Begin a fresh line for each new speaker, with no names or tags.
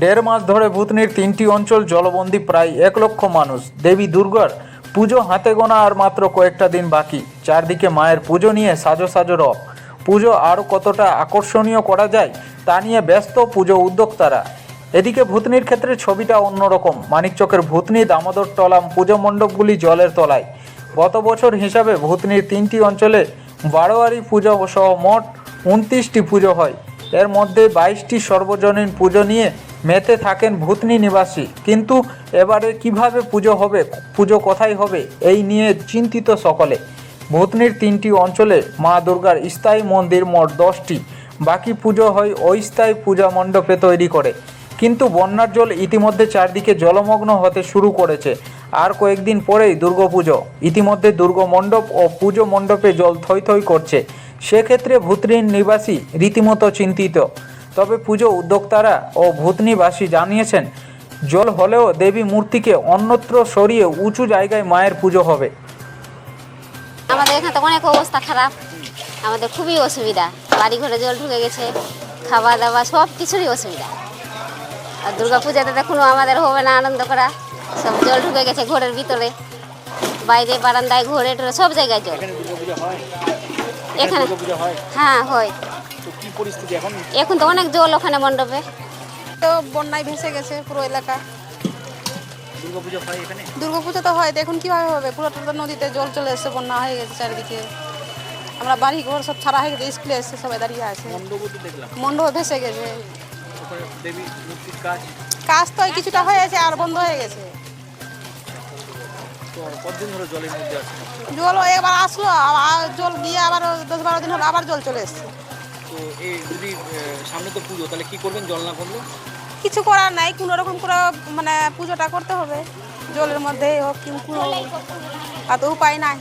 দেড় মাস ধরে ভূতনির তিনটি অঞ্চল জলবন্দী প্রায় এক লক্ষ মানুষ। দেবী দুর্গার পুজো হাতে গোনা আর মাত্র কয়েকটা দিন বাকি। চারদিকে মায়ের পুজো নিয়ে সাজো সাজো রব। পুজো আরও কতটা আকর্ষণীয় করা যায় তা নিয়ে ব্যস্ত পুজো উদ্যোক্তারা। এদিকে ভূতনির ক্ষেত্রে ছবিটা অন্যরকম। মানিকচকের ভূতনি দামোদর টলাম পুজো মণ্ডপগুলি জলের তলায়। গত বছর হিসাবে ভূতনির তিনটি অঞ্চলে বারোয়ারি পুজো সহ মোট উনত্রিশটি পুজো হয়। এর মধ্যে বাইশটি সর্বজনীন পুজো নিয়ে মেতে থাকেন ভূতনি নিবাসী। কিন্তু এবারে কীভাবে পুজো হবে, পুজো কোথায় হবে, এই নিয়ে চিন্তিত সকলে। ভূতনির তিনটি অঞ্চলে মা দুর্গার স্থায়ী মন্দির মোট দশটি। বাকি পুজো হয় অস্থায়ী পূজা মণ্ডপে তৈরি করে। কিন্তু বন্যার জল ইতিমধ্যে চারদিকে জলমগ্ন হতে শুরু করেছে। আর কয়েকদিন পরেই দুর্গাপুজো ইতিমধ্যে দুর্গমণ্ডপ ও পুজো মণ্ডপে জল থই থই করছে। সেক্ষেত্রে ভূতনির নিবাসী রীতিমতো চিন্তিত। তবে পুজো উদ্যোক্তারা ও ভূতনিবাসী জানিয়েছেন জল হলেও দেবী মূর্তিকে অন্যত্র সরিয়ে উঁচু জায়গায় মায়ের পুজো হবে।
আমাদের এখানে তো অনেক অবস্থা খারাপ। আমাদের খুবই অসুবিধা। বাড়ি ঘরে জল ঢুকে গেছে খাওয়া দাওয়া সব কিছুরই অসুবিধা। আর দুর্গা পূজাতে দেখুন আমাদের হবে না আনন্দ করা। সব জল ঢুকে গেছে ঘরের ভিতরে। বাইরে বারান্দায় ঘরে টরে সব জায়গায় জল।
এখানে হয়? হয়?
হ্যাঁ হয়।
তো কি পরিস্থিতি এখন?
এখন তো অনেক জল ওখানে মণ্ডপে।
তো বন্যায় ভেসে গেছে পুরো এলাকা।
দুর্গাপূজা হয় এখানে?
দুর্গাপুজো তো হয় দেখুন কীভাবে হবে। পুরোটা তো নদীতে জল চলে এসছে বন্যা হয়ে গেছে চারিদিকে। আমরা বাড়ি ঘর সব ছাড়া হয়ে গেছে স্কুলে এসছে সবাই দাঁড়িয়ে আছে।
মণ্ডপও
মণ্ডপ ভেসে গেছে।
কাজ।
তো কিছুটা হয়ে গেছে আর বন্ধ হয়ে গেছে। জল একবার আসলো আবার জল গিয়ে আবার দশ বারো দিন হলো আবার জল চলে এসছে।
এই সামনে তো পুজো, তাহলে কি করবেন? জল না
কিছু করার নাই, কোনো রকম করে মানে পুজোটা করতে হবে। জলের মধ্যে হোক কিন্তু কোনো আর তো উপায় নাই।